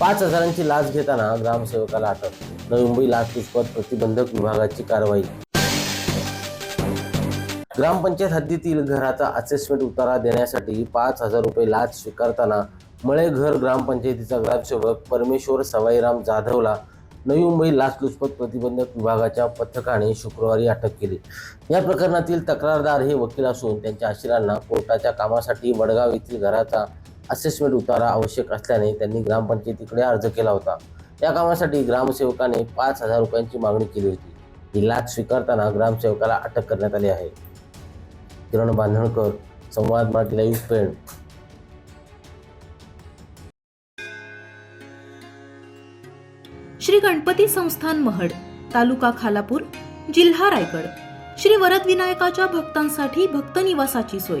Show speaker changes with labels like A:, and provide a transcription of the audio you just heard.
A: पाच हजारांची लाच घेताना ग्रामसेवकाला अटक नवी मुंबई लाचलुचपत प्रतिबंधक विभागाची कारवाई. ग्रामपंचायत हद्दीतील घराचा असेसमेंट उतारा देण्यासाठी पाच हजार रुपये लाच स्वीकारताना मळेघर ग्रामपंचायतीचा ग्रामसेवक परमेश्वर सवाईराम जाधवला नवी मुंबई लाचलुचपत प्रतिबंधक विभागाच्या पथकाने शुक्रवारी अटक केली. या प्रकरणातील तक्रारदार हे वकील असून त्यांच्या आशिरांना कोर्टाच्या कामासाठी वडगाव येथील घराचा असेसमेंट उतारा आवश्यक असल्याने त्यांनी ग्रामपंचायतीकडे अर्ज केला होता. या कामासाठी ग्रामसेवकाने पाच हजार रुपयांची मागणी केली होती. ही लाच स्वीकारताना ग्रामसेवकाला अटक करण्यात आली आहे. किरण बांधणकर संवाद मराठी लाईव्ह पेण
B: श्री गणपती संस्थान महड तालुका खालापूर जिल्हा रायगड. श्री वरद विनायकाच्या भक्तांसाठी भक्त निवासाची सोय.